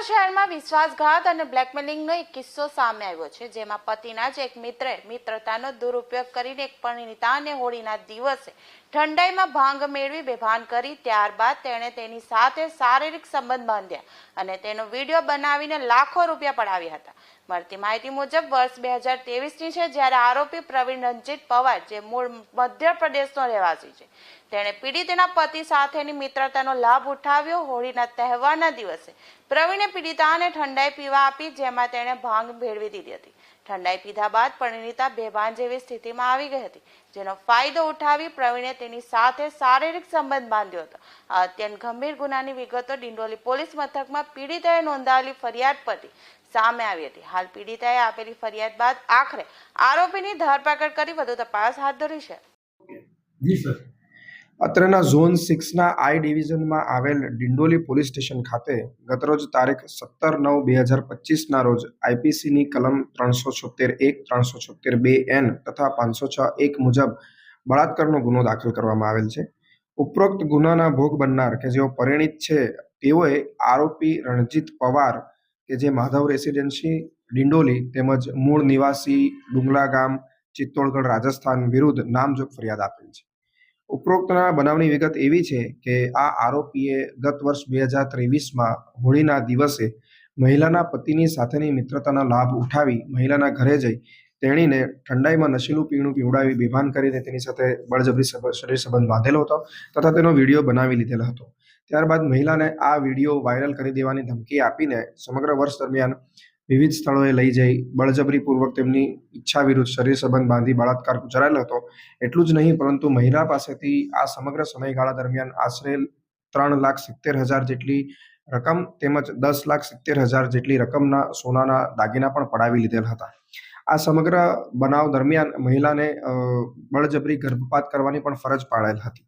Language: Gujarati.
વિશ્વાસઘાત અને બ્લેકમેલિંગનો એક કિસ્સો સામે આવ્યો છે, જેમાં પતિના જ એક મિત્રે મિત્રતાનો દુરુપયોગ કરીને એક પરિણીતાને હોળીના દિવસે ઠંડાઈમાં ભાંગ મેળવી બેભાન કરી, ત્યારબાદ તેણે તેની સાથે શારીરિક સંબંધ બાંધ્યા અને તેનો વીડિયો બનાવીને લાખો રૂપિયા પડાવ્યા હતા. મળતી માહિતી મુજબ, વર્ષ બે હજાર તેવીસની છે, જ્યારે આરોપી પ્રવીણ રંજીત પવાર, જે મૂળ મધ્યપ્રદેશનો રહેવાસી છે. તેણે પીડિતના પતિ સાથેની મિત્રતાનો લાભ ઉઠાવ્યો હોળીના તહેવારના દિવસે. પ્રવીણે પીડિતાને ઠંડાઈ પીવા આપી, જેમાં તેણે ભાંગ ભેળવી દીધી હતી. ઠંડાઈ પીધા બાદ પરિણીતા બેભાન જેવી સ્થિતિમાં આવી ગઈ હતી, જેનો ફાયદો ઉઠાવી પ્રવીણે તેની સાથે શારીરિક સંબંધ બાંધ્યો હતો. અત્યંત ગંભીર ગુનાની વિગતો ડિંડોલી પોલીસ મથકમાં પીડિતાએ નોંધાવેલી ફરિયાદ પરથી સામે આવી હતી. હાલ પીડિતાએ આપેલી ફરિયાદ બાદ આખરે આરોપીની ધરપકડ કરી વધુ તપાસ હાથ ધરી છે. અત્રેના ઝોન સિક્સના આઈ ડિવિઝનમાં આવેલ ડિંડોલી પોલીસ સ્ટેશન ખાતે ગતરોજ તારીખ સત્તર નવ બે હજાર પચીસના રોજ આઈપીસીની કલમ ત્રણસો છોતેર એક, ત્રણસો છોતેર બે એન તથા પાંચસો છ એક મુજબ બળાત્કારનો ગુનો દાખલ કરવામાં આવેલ છે. ઉપરોક્ત ગુનાના ભોગ બનનાર કે જેઓ પરિણીત છે તેઓએ આરોપી રણજીત પવાર કે જે માધવ રેસિડેન્સી, ડિંડોલી તેમજ મૂળ નિવાસી ડુંગલા ગામ, ચિત્તોડગઢ, રાજસ્થાન વિરુદ્ધ નામજોગ ફરિયાદ આપેલ છે. ઉપરોક્તના બનાવની વિગત એવી છે કે આ આરોપીએ ગત વર્ષ બે હજાર ત્રેવીસમાં હોળીના દિવસે મહિલાના પતિની સાથેની મિત્રતાનો લાભ ઉઠાવી મહિલાના ઘરે જઈ તેણીને ઠંડાઈમાં નશીલું પીણું પીવડાવી, બેભાન કરીને તેની સાથે બળજબરી શરીર સંબંધ બાંધેલો હતો તથા તેનો વીડિયો બનાવી લીધેલો હતો. ત્યારબાદ મહિલાને આ વીડિયો વાયરલ કરી દેવાની ધમકી આપીને સમગ્ર વર્ષ દરમિયાન વિવિધ સ્થળોએ લઈ જઈ બળજબરીપૂર્વક તેમની ઈચ્છા વિરુદ્ધ શરીર સંબંધ બાંધી બળાત્કાર ગુજારેલો હતો. એટલું જ નહીં, પરંતુ મહિલા પાસેથી આ સમગ્ર સમયગાળા દરમિયાન આશરે ત્રણ લાખ સિત્તેર હજાર જેટલી રકમ તેમજ દસ લાખ સિત્તેર હજાર જેટલી રકમના સોનાના દાગીના પણ પડાવી લીધેલ હતા. આ સમગ્ર બનાવ દરમિયાન મહિલાને બળજબરી ગર્ભપાત કરવાની પણ ફરજ પાડેલ હતી.